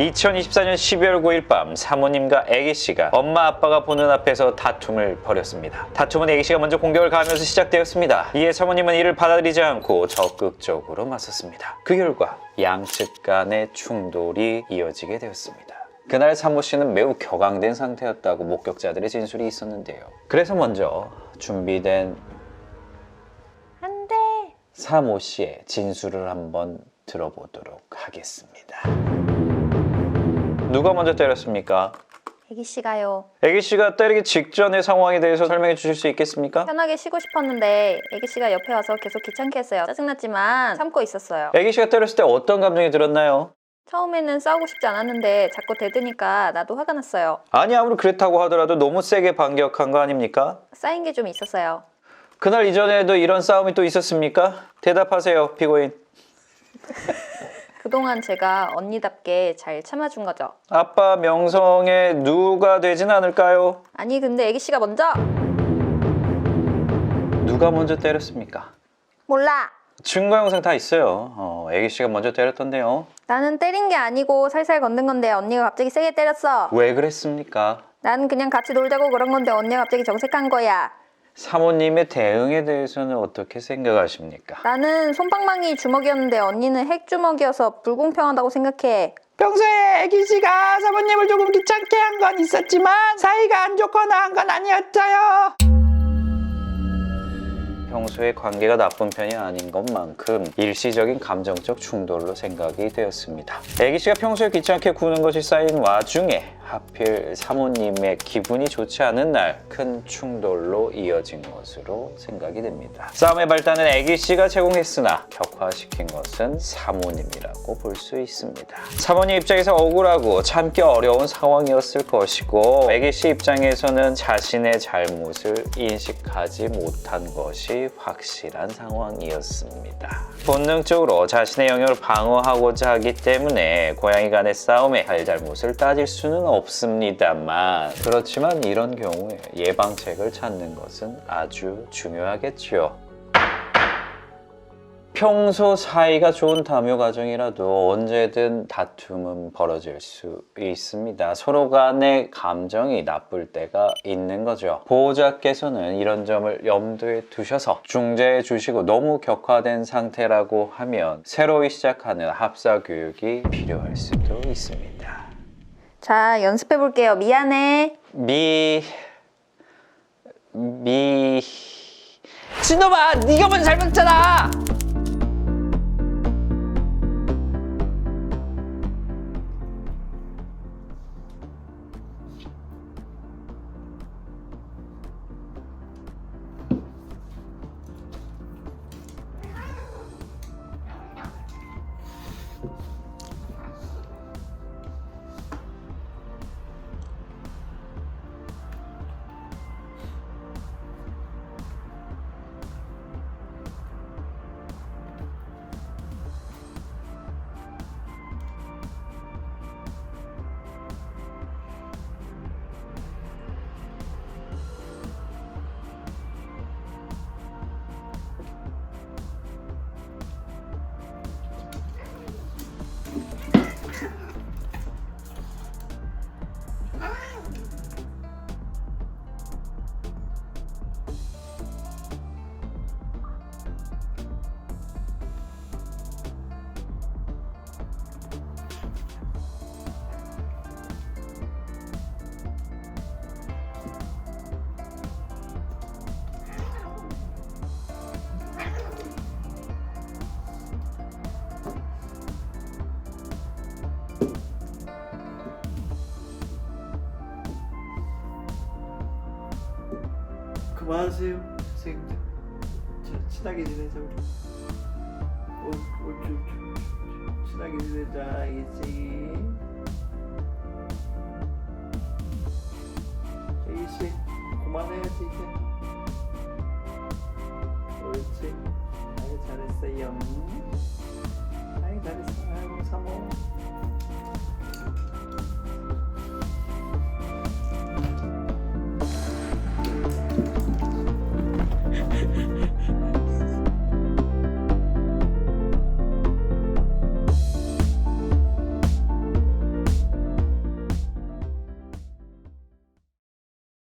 2024년 12월 9일 밤 사모님과 애기씨가 엄마 아빠가 보는 앞에서 다툼을 벌였습니다. 다툼은 애기씨가 먼저 공격을 가하면서 시작되었습니다. 이에 사모님은 이를 받아들이지 않고 적극적으로 맞섰습니다. 그 결과 양측 간의 충돌이 이어지게 되었습니다. 그날 사모 씨는 매우 격앙된 상태였다고 목격자들의 진술이 있었는데요. 그래서 먼저 준비된 안 돼. 사모 씨의 진술을 한번 들어보도록 하겠습니다. 누가 먼저 때렸습니까? 애기 씨가요. 애기 씨가 때리기 직전의 상황에 대해서 설명해 주실 수 있겠습니까? 편하게 쉬고 싶었는데 애기 씨가 옆에 와서 계속 귀찮게 했어요. 짜증났지만 참고 있었어요. 애기 씨가 때렸을 때 어떤 감정이 들었나요? 처음에는 싸우고 싶지 않았는데 자꾸 대드니까 나도 화가 났어요. 아니 아무리 그렇다고 하더라도 너무 세게 반격한 거 아닙니까? 쌓인 게 좀 있었어요. 그날 이전에도 이런 싸움이 또 있었습니까? 대답하세요, 피고인. 그동안 제가 언니답게 잘 참아준 거죠. 아빠 명성에 누가 되진 않을까요? 아니 근데 애기 씨가 먼저 누가 먼저 때렸습니까? 몰라. 증거 영상 다 있어요. 어, 애기 씨가 먼저 때렸던데요. 나는 때린 게 아니고 살살 건든 건데 언니가 갑자기 세게 때렸어. 왜 그랬습니까? 난 그냥 같이 놀자고 그런 건데 언니가 갑자기 정색한 거야. 사모님의 대응에 대해서는 어떻게 생각하십니까? 나는 손방망이 주먹이었는데 언니는 핵주먹이어서 불공평하다고 생각해. 평소에 애기 씨가 사모님을 조금 귀찮게 한 건 있었지만 사이가 안 좋거나 한 건 아니었어요. 평소에 관계가 나쁜 편이 아닌 것만큼 일시적인 감정적 충돌로 생각이 되었습니다. 애기 씨가 평소에 귀찮게 구는 것이 쌓인 와중에 하필 사모님의 기분이 좋지 않은 날 큰 충돌로 이어진 것으로 생각이 됩니다. 싸움의 발단은 애기 씨가 제공했으나 격 화시킨 것은 사모님이라고 볼 수 있습니다. 사모님 입장에서 억울하고 참기 어려운 상황이었을 것이고 애기 씨 입장에서는 자신의 잘못을 인식하지 못한 것이 확실한 상황이었습니다. 본능적으로 자신의 영역을 방어하고자 하기 때문에 고양이 간의 싸움에 잘잘못을 따질 수는 없습니다만 그렇지만 이런 경우에 예방책을 찾는 것은 아주 중요하겠지요. 평소 사이가 좋은 다묘 가정이라도 언제든 다툼은 벌어질 수 있습니다. 서로 간의 감정이 나쁠 때가 있는 거죠. 보호자께서는 이런 점을 염두에 두셔서 중재해 주시고 너무 격화된 상태라고 하면 새로이 시작하는 합사 교육이 필요할 수도 있습니다. 자, 연습해 볼게요. 미안해. 미... 미... 진호봐, 네가 먼저 잘못했잖아. 뭐 하세요? 선생님 저, 친하게 지내자 우리 어, 어, 올주 친하게 지내자 알겠지? 알겠지? 그만해야지 이제 옳지 아이 잘했어요 아이 잘했어 아이 사모